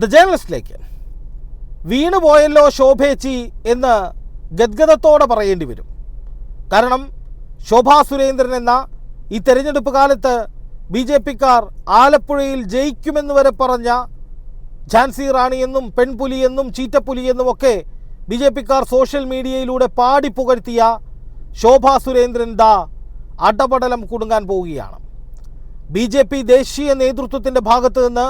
The ജേർണലിസ്റ്റിലേക്ക് വീണു പോയല്ലോ ശോഭേച്ചി എന്ന് ഗദ്ഗതത്തോടെ പറയേണ്ടി വരും. കാരണം ശോഭാ സുരേന്ദ്രൻ എന്ന ഈ തെരഞ്ഞെടുപ്പ് കാലത്ത് ബി ജെ പിക്കാർ ആലപ്പുഴയിൽ ജയിക്കുമെന്ന് വരെ പറഞ്ഞ ഝാൻസി റാണിയെന്നും പെൺപുലിയെന്നും ചീറ്റപ്പുലിയെന്നും ഒക്കെ ബി ജെ പിക്കാർ സോഷ്യൽ മീഡിയയിലൂടെ പാടി പുകഴ്ത്തിയ ശോഭാ സുരേന്ദ്രൻ ദാ അടപടലം കുടുങ്ങാൻ പോവുകയാണ്. ബി ജെ പി ദേശീയ നേതൃത്വത്തിന്റെ ഭാഗത്ത് നിന്ന്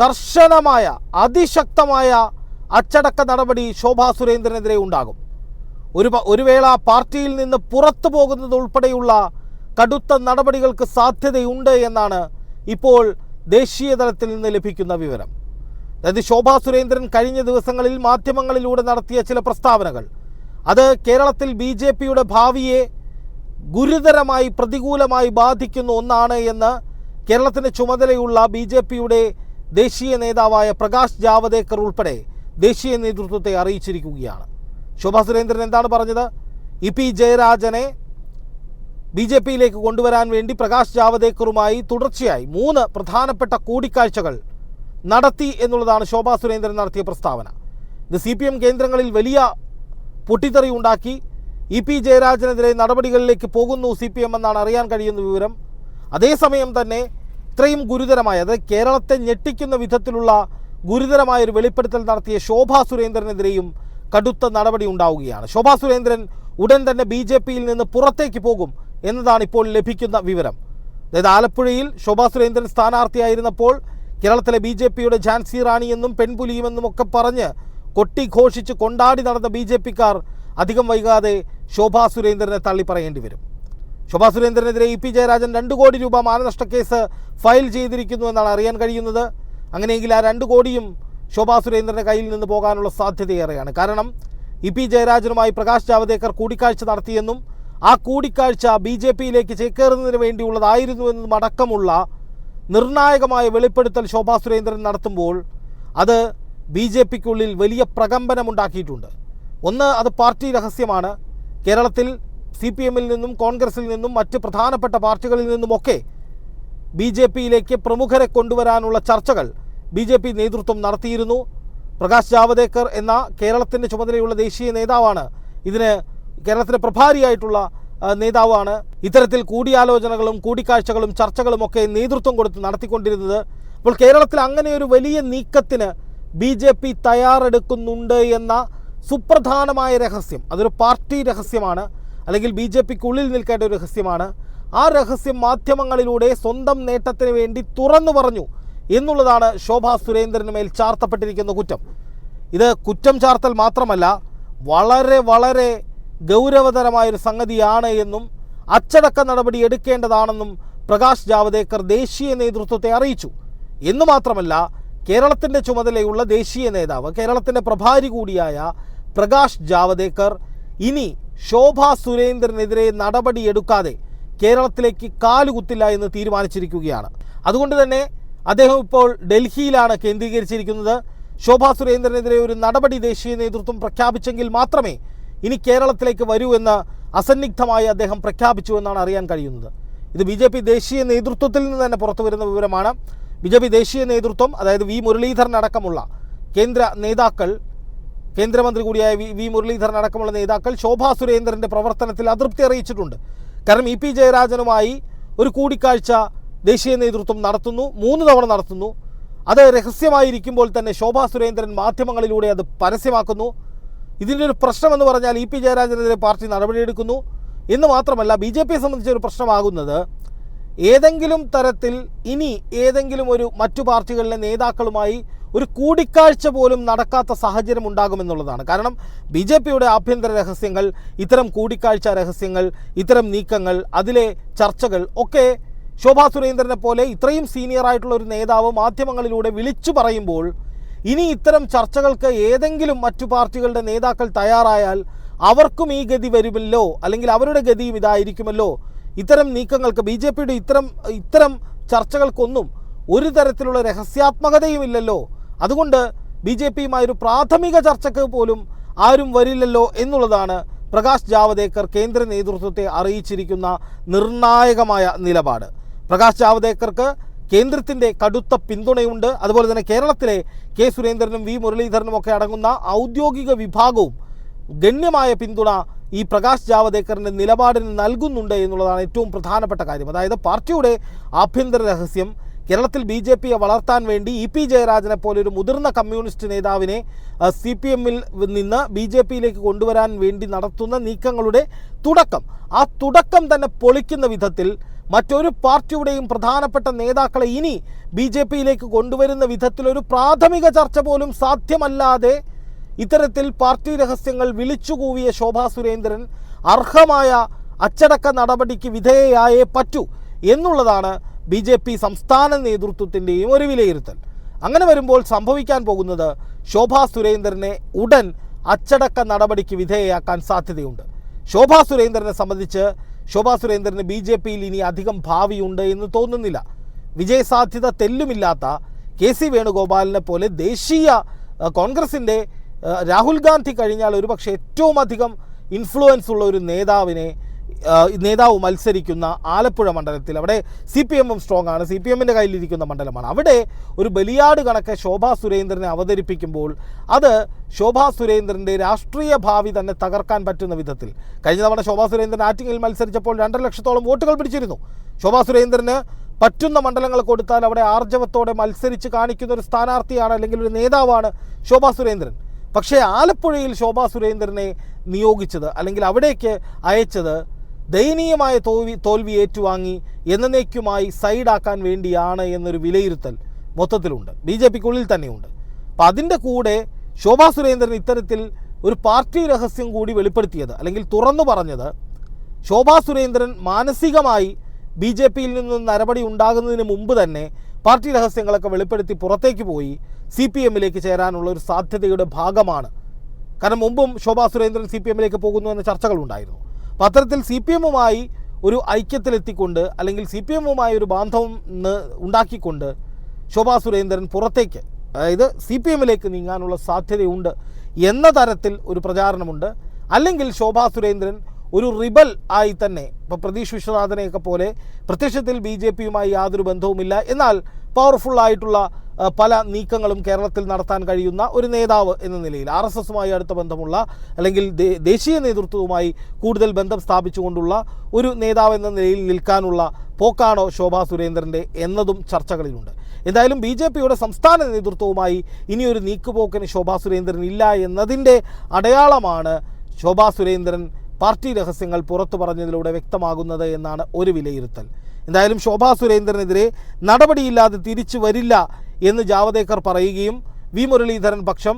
കർശനമായ അതിശക്തമായ അച്ചടക്ക നടപടി ശോഭാ സുരേന്ദ്രനെതിരെ ഉണ്ടാകും. ഒരു ഒരു വേള പാർട്ടിയിൽ നിന്ന് പുറത്തു പോകുന്നത് ഉൾപ്പെടെയുള്ള കടുത്ത നടപടികൾക്ക് സാധ്യതയുണ്ട് എന്നാണ് ഇപ്പോൾ ദേശീയ തലത്തിൽ നിന്ന് ലഭിക്കുന്ന വിവരം. അതായത് ശോഭാ സുരേന്ദ്രൻ കഴിഞ്ഞ ദിവസങ്ങളിൽ മാധ്യമങ്ങളിലൂടെ നടത്തിയ ചില പ്രസ്താവനകൾ. അത് കേരളത്തിൽ ബി ജെ പിയുടെ ഭാവിയെ ഗുരുതരമായി പ്രതികൂലമായി ബാധിക്കുന്ന ഒന്നാണ് എന്ന് കേരളത്തിന് ചുമതലയുള്ള ബി ജെ പിയുടെ ദേശീയ നേതാവായ പ്രകാശ് ജാവദേക്കർ ഉൾപ്പെടെ ദേശീയ നേതൃത്വത്തെ അറിയിച്ചിരിക്കുകയാണ്. ശോഭാ സുരേന്ദ്രൻ എന്താണ് പറഞ്ഞത്? ഇ പി ജയരാജനെ ബി ജെ പിയിലേക്ക് കൊണ്ടുവരാൻ വേണ്ടി പ്രകാശ് ജാവദേക്കറുമായി തുടർച്ചയായി മൂന്ന് പ്രധാനപ്പെട്ട കൂടിക്കാഴ്ചകൾ നടത്തി എന്നുള്ളതാണ് ശോഭാ സുരേന്ദ്രൻ നടത്തിയ പ്രസ്താവന. ഇത് സി കേന്ദ്രങ്ങളിൽ വലിയ പൊട്ടിത്തെറി ഉണ്ടാക്കി ഇ പി ജയരാജനെതിരെ നടപടികളിലേക്ക് പോകുന്നു സി പി എം എന്നാണ് അറിയാൻ കഴിയുന്ന വിവരം. അതേസമയം തന്നെ ഇത്രയും ഗുരുതരമായ അതായത് കേരളത്തെ ഞെട്ടിക്കുന്ന വിധത്തിലുള്ള ഗുരുതരമായ ഒരു വെളിപ്പെടുത്തൽ നടത്തിയ ശോഭാ സുരേന്ദ്രനെതിരെയും കടുത്ത നടപടി ഉണ്ടാവുകയാണ്. ശോഭാ സുരേന്ദ്രൻ ഉടൻ തന്നെ ബി ജെ പിയിൽ നിന്ന് പുറത്തേക്ക് പോകും എന്നതാണ് ഇപ്പോൾ ലഭിക്കുന്ന വിവരം. അതായത് ആലപ്പുഴയിൽ ശോഭാ സുരേന്ദ്രൻ സ്ഥാനാർത്ഥിയായിരുന്നപ്പോൾ കേരളത്തിലെ ബി ജെ പിയുടെ ഝാൻസി റാണി എന്നും പെൺപുലിയുമെന്നും ഒക്കെ പറഞ്ഞ് കൊട്ടിഘോഷിച്ച് കൊണ്ടാടി നടന്ന ബി ജെ പിക്കാർ അധികം വൈകാതെ ശോഭാ സുരേന്ദ്രനെ തള്ളി പറയേണ്ടി വരും. ശോഭാ സുരേന്ദ്രനെതിരെ ഇ പി ജയരാജൻ രണ്ട് കോടി രൂപ മാനനഷ്ട കേസ് ഫയൽ ചെയ്തിരിക്കുന്നു എന്നാണ് അറിയാൻ കഴിയുന്നത്. അങ്ങനെയെങ്കിൽ ആ രണ്ട് കോടിയും ശോഭാ സുരേന്ദ്രന്റെ കയ്യിൽ നിന്ന് പോകാനുള്ള സാധ്യതയേറെയാണ്. കാരണം ഇ പി ജയരാജനുമായി പ്രകാശ് ജാവദേക്കർ കൂടിക്കാഴ്ച നടത്തിയെന്നും ആ കൂടിക്കാഴ്ച ബി ജെ പിയിലേക്ക് ചേക്കേറുന്നതിന് വേണ്ടിയുള്ളതായിരുന്നുവെന്നും അടക്കമുള്ള നിർണായകമായ വെളിപ്പെടുത്തൽ ശോഭാ സുരേന്ദ്രൻ നടത്തുമ്പോൾ അത് ബി ജെ പിക്കുള്ളിൽ വലിയ പ്രകമ്പനമുണ്ടാക്കിയിട്ടുണ്ട്. ഒന്ന് അത് പാർട്ടി രഹസ്യമാണ്. കേരളത്തിൽ സി പി എമ്മിൽ നിന്നും കോൺഗ്രസിൽ നിന്നും മറ്റ് പ്രധാനപ്പെട്ട പാർട്ടികളിൽ നിന്നുമൊക്കെ ബി ജെ പിയിലേക്ക് പ്രമുഖരെ കൊണ്ടുവരാനുള്ള ചർച്ചകൾ ബി ജെ പി നേതൃത്വം നടത്തിയിരുന്നു. പ്രകാശ് ജാവദേക്കർ എന്ന കേരളത്തിന്റെ ചുമതലയുള്ള ദേശീയ നേതാവാണ്. ഇതിന് കേരളത്തിലെ പ്രഭാരിയായിട്ടുള്ള നേതാവാണ്. ഇത്തരത്തിൽ കൂടിയാലോചനകളും കൂടിക്കാഴ്ചകളും ചർച്ചകളും ഒക്കെ നേതൃത്വം കൊടുത്ത് നടത്തിക്കൊണ്ടിരുന്നത്. അപ്പോൾ കേരളത്തിൽ അങ്ങനെ ഒരു വലിയ നീക്കത്തിന് ബി ജെ പി തയ്യാറെടുക്കുന്നുണ്ട് എന്ന സുപ്രധാനമായ രഹസ്യം അതൊരു പാർട്ടി രഹസ്യമാണ്. അല്ലെങ്കിൽ ബി ജെ പിക്കുള്ളിൽ നിൽക്കേണ്ട ഒരു രഹസ്യമാണ്. ആ രഹസ്യം മാധ്യമങ്ങളിലൂടെ സ്വന്തം നേട്ടത്തിന് വേണ്ടി തുറന്നു പറഞ്ഞു എന്നുള്ളതാണ് ശോഭാ സുരേന്ദ്രന് മേൽ ചാർത്തപ്പെട്ടിരിക്കുന്ന കുറ്റം. ഇത് കുറ്റം ചാർത്തൽ മാത്രമല്ല വളരെ വളരെ ഗൗരവതരമായൊരു സംഗതിയാണ് എന്നും അച്ചടക്ക നടപടി എടുക്കേണ്ടതാണെന്നും പ്രകാശ് ജാവദേക്കർ ദേശീയ നേതൃത്വത്തെ അറിയിച്ചു. എന്ന് മാത്രമല്ല കേരളത്തിന്റെ ചുമതലയുള്ള ദേശീയ നേതാവ് കേരളത്തിന്റെ പ്രഭാരി കൂടിയായ പ്രകാശ് ജാവദേക്കർ ഇനി ശോഭാ സുരേന്ദ്രനെതിരെ നടപടിയെടുക്കാതെ കേരളത്തിലേക്ക് കാലുകുത്തില്ല എന്ന് തീരുമാനിച്ചിരിക്കുകയാണ്. അതുകൊണ്ട് തന്നെ അദ്ദേഹം ഇപ്പോൾ ഡൽഹിയിലാണ് കേന്ദ്രീകരിച്ചിരിക്കുന്നത്. ശോഭാ സുരേന്ദ്രനെതിരെ ഒരു നടപടി ദേശീയ നേതൃത്വം പ്രഖ്യാപിച്ചെങ്കിൽ മാത്രമേ ഇനി കേരളത്തിലേക്ക് വരൂ എന്ന് അസന്നിഗ്ധമായി അദ്ദേഹം പ്രഖ്യാപിച്ചു എന്നാണ് അറിയാൻ കഴിയുന്നത്. ഇത് ബി ജെ പി ദേശീയ നേതൃത്വത്തിൽ നിന്ന് തന്നെ പുറത്തു വരുന്ന വിവരമാണ്. ബി ജെ പി ദേശീയ നേതൃത്വം അതായത് വി മുരളീധരൻ അടക്കമുള്ള കേന്ദ്ര നേതാക്കൾ കേന്ദ്രമന്ത്രി കൂടിയായ വി വി മുരളീധരൻ അടക്കമുള്ള നേതാക്കൾ ശോഭാ സുരേന്ദ്രന്റെ പ്രവർത്തനത്തിൽ അതൃപ്തി അറിയിച്ചിട്ടുണ്ട്. കാരണം ഇ പി ജയരാജനുമായി ഒരു കൂടിക്കാഴ്ച ദേശീയ നേതൃത്വം നടത്തുന്നു മൂന്ന് തവണ നടത്തുന്നു. അത് രഹസ്യമായിരിക്കുമ്പോൾ തന്നെ ശോഭാ സുരേന്ദ്രൻ മാധ്യമങ്ങളിലൂടെ അത് പരസ്യമാക്കുന്നു. ഇതിന്റെ ഒരു പ്രശ്നമെന്ന് പറഞ്ഞാൽ ഇ പി ജയരാജനെതിരെ പാർട്ടി നടപടിയെടുക്കുന്നു. എന്ന് മാത്രമല്ല ബി ജെ പിയെ സംബന്ധിച്ച് ഒരു പ്രശ്നമാകുന്നത് ഏതെങ്കിലും തരത്തിൽ ഇനി ഏതെങ്കിലും ഒരു മറ്റു പാർട്ടികളിലെ നേതാക്കളുമായി ഒരു കൂടിക്കാഴ്ച പോലും നടക്കാത്ത സാഹചര്യം ഉണ്ടാകുമെന്നുള്ളതാണ്. കാരണം ബി ജെ പിയുടെ ആഭ്യന്തര രഹസ്യങ്ങൾ ഇത്തരം കൂടിക്കാഴ്ച രഹസ്യങ്ങൾ ഇത്തരം നീക്കങ്ങൾ അതിലെ ചർച്ചകൾ ഒക്കെ ശോഭാ സുരേന്ദ്രനെ പോലെ ഇത്രയും സീനിയർ ആയിട്ടുള്ള ഒരു നേതാവ് മാധ്യമങ്ങളിലൂടെ വിളിച്ചു പറയുമ്പോൾ ഇനി ഇത്തരം ചർച്ചകൾക്ക് ഏതെങ്കിലും മറ്റു പാർട്ടികളുടെ നേതാക്കൾ തയ്യാറായാൽ അവർക്കും ഈ ഗതി വരുമല്ലോ അല്ലെങ്കിൽ അവരുടെ ഗതിയും ഇതായിരിക്കുമല്ലോ. ഇത്തരം നീക്കങ്ങൾക്ക് ബി ജെ പിയുടെ ഇത്തരം ഇത്തരം ചർച്ചകൾക്കൊന്നും ഒരു തരത്തിലുള്ള രഹസ്യാത്മകതയും ഇല്ലല്ലോ അതുകൊണ്ട് ബി ജെ പിയുമായി ഒരു പ്രാഥമിക ചർച്ചയ്ക്ക് പോലും ആരും വരില്ലല്ലോ എന്നുള്ളതാണ് പ്രകാശ് ജാവദേക്കർ കേന്ദ്ര നേതൃത്വത്തെ അറിയിച്ചിരിക്കുന്ന നിർണായകമായ നിലപാട്. പ്രകാശ് ജാവദേക്കർക്ക് കേന്ദ്രത്തിന്റെ കടുത്ത പിന്തുണയുണ്ട്. അതുപോലെ തന്നെ കേരളത്തിലെ കെ സുരേന്ദ്രനും വി മുരളീധരനും ഒക്കെ അടങ്ങുന്ന ഔദ്യോഗിക വിഭാഗവും ഗണ്യമായ പിന്തുണ ഈ പ്രകാശ് ജാവദേക്കറിന്റെ നിലപാടിന് നൽകുന്നുണ്ട് എന്നുള്ളതാണ് ഏറ്റവും പ്രധാനപ്പെട്ട കാര്യം. അതായത് പാർട്ടിയുടെ ആഭ്യന്തര രഹസ്യം കേരളത്തിൽ ബി ജെ പിയെ വളർത്താൻ വേണ്ടി ഇ പി ജയരാജനെ പോലെ ഒരു മുതിർന്ന കമ്മ്യൂണിസ്റ്റ് നേതാവിനെ സി പി എമ്മിൽ നിന്ന് ബി ജെ പിയിലേക്ക് കൊണ്ടുവരാൻ വേണ്ടി നടത്തുന്ന നീക്കങ്ങളുടെ തുടക്കം. ആ തുടക്കം തന്നെ പൊളിക്കുന്ന വിധത്തിൽ മറ്റൊരു പാർട്ടിയുടെയും പ്രധാനപ്പെട്ട നേതാക്കളെ ഇനി ബി ജെ പിയിലേക്ക് കൊണ്ടുവരുന്ന വിധത്തിലൊരു പ്രാഥമിക ചർച്ച പോലും സാധ്യമല്ലാതെ ഇത്തരത്തിൽ പാർട്ടി രഹസ്യങ്ങൾ വിളിച്ചുകൂവിയ ശോഭാ സുരേന്ദ്രൻ അർഹമായ അച്ചടക്ക നടപടിക്ക് വിധേയയായേ പറ്റൂ. എന്നുള്ളതാണ് ബി ജെ പി സംസ്ഥാന നേതൃത്വത്തിന്റെയും ഒരു വിലയിരുത്തൽ. അങ്ങനെ വരുമ്പോൾ സംഭവിക്കാൻ പോകുന്നത് ശോഭാ സുരേന്ദ്രനെ ഉടൻ അച്ചടക്ക നടപടിക്ക് വിധേയയാക്കാൻ സാധ്യതയുണ്ട്. ശോഭാ സുരേന്ദ്രനെ സംബന്ധിച്ച് ശോഭാ സുരേന്ദ്രന് ബി ജെ പിയിൽ ഇനി അധികം ഭാവിയുണ്ട് എന്ന് തോന്നുന്നില്ല. വിജയസാധ്യത തെല്ലുമില്ലാത്ത കെ സി വേണുഗോപാലിനെ പോലെ ദേശീയ കോൺഗ്രസിന്റെ രാഹുൽ ഗാന്ധി കഴിഞ്ഞാൽ ഒരുപക്ഷെ ഏറ്റവും അധികം ഇൻഫ്ലുവൻസ് ഉള്ള ഒരു നേതാവിനെ നേതാവ് മത്സരിക്കുന്ന ആലപ്പുഴ മണ്ഡലത്തിൽ അവിടെ സി പി എമ്മും സ്ട്രോങ് ആണ്. സി പി എമ്മിന്റെ കയ്യിലിരിക്കുന്ന മണ്ഡലമാണ്. അവിടെ ഒരു ബലിയാട് കണക്ക് ശോഭാ സുരേന്ദ്രനെ അവതരിപ്പിക്കുമ്പോൾ അത് ശോഭാ സുരേന്ദ്രന്റെ രാഷ്ട്രീയ ഭാവി തന്നെ തകർക്കാൻ പറ്റുന്ന വിധത്തിൽ. കഴിഞ്ഞ തവണ ശോഭാ സുരേന്ദ്രൻ ആറ്റിങ്ങിൽ മത്സരിച്ചപ്പോൾ രണ്ടര ലക്ഷത്തോളം വോട്ടുകൾ പിടിച്ചിരുന്നു. ശോഭാ സുരേന്ദ്രന് പറ്റുന്ന മണ്ഡലങ്ങൾ കൊടുത്താൽ അവിടെ ആർജവത്തോടെ മത്സരിച്ച് കാണിക്കുന്ന ഒരു സ്ഥാനാർത്ഥിയാണ് അല്ലെങ്കിൽ ഒരു നേതാവാണ് ശോഭാ സുരേന്ദ്രൻ. പക്ഷേ ആലപ്പുഴയിൽ ശോഭാ സുരേന്ദ്രനെ നിയോഗിച്ചത് അല്ലെങ്കിൽ അവിടേക്ക് അയച്ചത് ദയനീയമായ തോൽവി തോൽവി ഏറ്റുവാങ്ങി എന്നേക്കുമായി സൈഡാക്കാൻ വേണ്ടിയാണ് എന്നൊരു വിലയിരുത്തൽ മൊത്തത്തിലുണ്ട്. ബി ജെ പിക്കുള്ളിൽ തന്നെയുണ്ട്. അപ്പം അതിന്റെ കൂടെ ശോഭാ സുരേന്ദ്രൻ ഇത്തരത്തിൽ ഒരു പാർട്ടി രഹസ്യം കൂടി വെളിപ്പെടുത്തിയത് അല്ലെങ്കിൽ തുറന്നു പറഞ്ഞത് ശോഭാ സുരേന്ദ്രൻ മാനസികമായി ബി ജെ പിയിൽ നിന്ന് നടപടി ഉണ്ടാകുന്നതിന് മുമ്പ് തന്നെ പാർട്ടി രഹസ്യങ്ങളൊക്കെ വെളിപ്പെടുത്തി പുറത്തേക്ക് പോയി സി പി എമ്മിലേക്ക് ചേരാനുള്ള ഒരു സാധ്യതയുടെ ഭാഗമാണ്. കാരണം മുമ്പും ശോഭാ സുരേന്ദ്രൻ സി പി എമ്മിലേക്ക് പോകുന്നു എന്ന ചർച്ചകളുണ്ടായിരുന്നു. അപ്പോൾ അത്തരത്തിൽ സി പി എമ്മുമായി ഒരു ഐക്യത്തിലെത്തിക്കൊണ്ട് അല്ലെങ്കിൽ സി പി എമ്മുമായി ഒരു ബാന്ധവം ഉണ്ടാക്കിക്കൊണ്ട് ശോഭാ സുരേന്ദ്രൻ പുറത്തേക്ക് അതായത് സി പി എമ്മിലേക്ക് നീങ്ങാനുള്ള സാധ്യതയുണ്ട് എന്ന തരത്തിൽ ഒരു പ്രചാരണമുണ്ട്. അല്ലെങ്കിൽ ശോഭാ സുരേന്ദ്രൻ ഒരു റിബൽ ആയി തന്നെ ഇപ്പോൾ പ്രതീഷ് വിശ്വനാഥനെയൊക്കെ പോലെ പ്രത്യക്ഷത്തിൽ ബി ജെ പിയുമായി യാതൊരു ബന്ധവുമില്ല. എന്നാൽ പവർഫുൾ ആയിട്ടുള്ള പല നീക്കങ്ങളും കേരളത്തിൽ നടത്താൻ കഴിയുന്ന ഒരു നേതാവ് എന്ന നിലയിൽ ആർ എസ് എസുമായി അടുത്ത ബന്ധമുള്ള അല്ലെങ്കിൽ ദേശീയ നേതൃത്വവുമായി കൂടുതൽ ബന്ധം സ്ഥാപിച്ചുകൊണ്ടുള്ള ഒരു നേതാവ് എന്ന നിലയിൽ നിൽക്കാനുള്ള പോക്കാണോ ശോഭാ സുരേന്ദ്രന്റെ എന്നതും ചർച്ചകളിലുണ്ട്. എന്തായാലും ബി ജെ പിയുടെ സംസ്ഥാന നേതൃത്വവുമായി ഇനിയൊരു നീക്കുപോക്കിന് ശോഭാ സുരേന്ദ്രൻ ഇല്ല എന്നതിന്റെ അടയാളമാണ് ശോഭാ സുരേന്ദ്രൻ പാർട്ടി രഹസ്യങ്ങൾ പുറത്തു പറഞ്ഞതിലൂടെ വ്യക്തമാകുന്നത് എന്നാണ് ഒരു വിലയിരുത്തൽ. എന്തായാലും ശോഭാ സുരേന്ദ്രനെതിരെ നടപടിയില്ലാതെ തിരിച്ചു വരില്ല എന്ന് ജാവദേക്കർ പറയുകയും വി മുരളീധരൻ പക്ഷം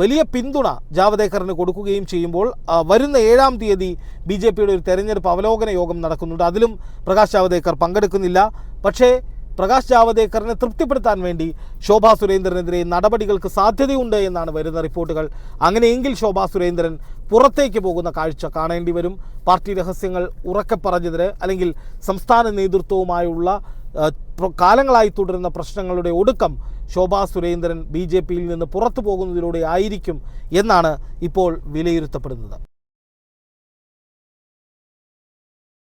വലിയ പിന്തുണ ജാവദേക്കറിന് കൊടുക്കുകയും ചെയ്യുമ്പോൾ വരുന്ന ഏഴാം തീയതി ബി ജെ പിയുടെ ഒരു തെരഞ്ഞെടുപ്പ് അവലോകന യോഗം നടക്കുന്നുണ്ട്. അതിലും പ്രകാശ് ജാവദേക്കർ പങ്കെടുക്കുന്നില്ല. പക്ഷേ പ്രകാശ് ജാവദേക്കറിനെ തൃപ്തിപ്പെടുത്താൻ വേണ്ടി ശോഭാ സുരേന്ദ്രനെതിരെ നടപടികൾക്ക് സാധ്യതയുണ്ട് എന്നാണ് വരുന്ന റിപ്പോർട്ടുകൾ. അങ്ങനെയെങ്കിൽ ശോഭാ സുരേന്ദ്രൻ പുറത്തേക്ക് പോകുന്ന കാഴ്ച കാണേണ്ടി വരും. പാർട്ടി രഹസ്യങ്ങൾ ഉറക്കെ പറഞ്ഞതിന് അല്ലെങ്കിൽ സംസ്ഥാന നേതൃത്വവുമായുള്ള കാലങ്ങളായി തുടരുന്ന പ്രശ്നങ്ങളുടെ ഒടുക്കം ശോഭാ സുരേന്ദ്രൻ ബി ജെ പിയിൽ നിന്ന് പുറത്തു പോകുന്നതിലൂടെ ആയിരിക്കും എന്നാണ് ഇപ്പോൾ വിലയിരുത്തപ്പെടുന്നത്.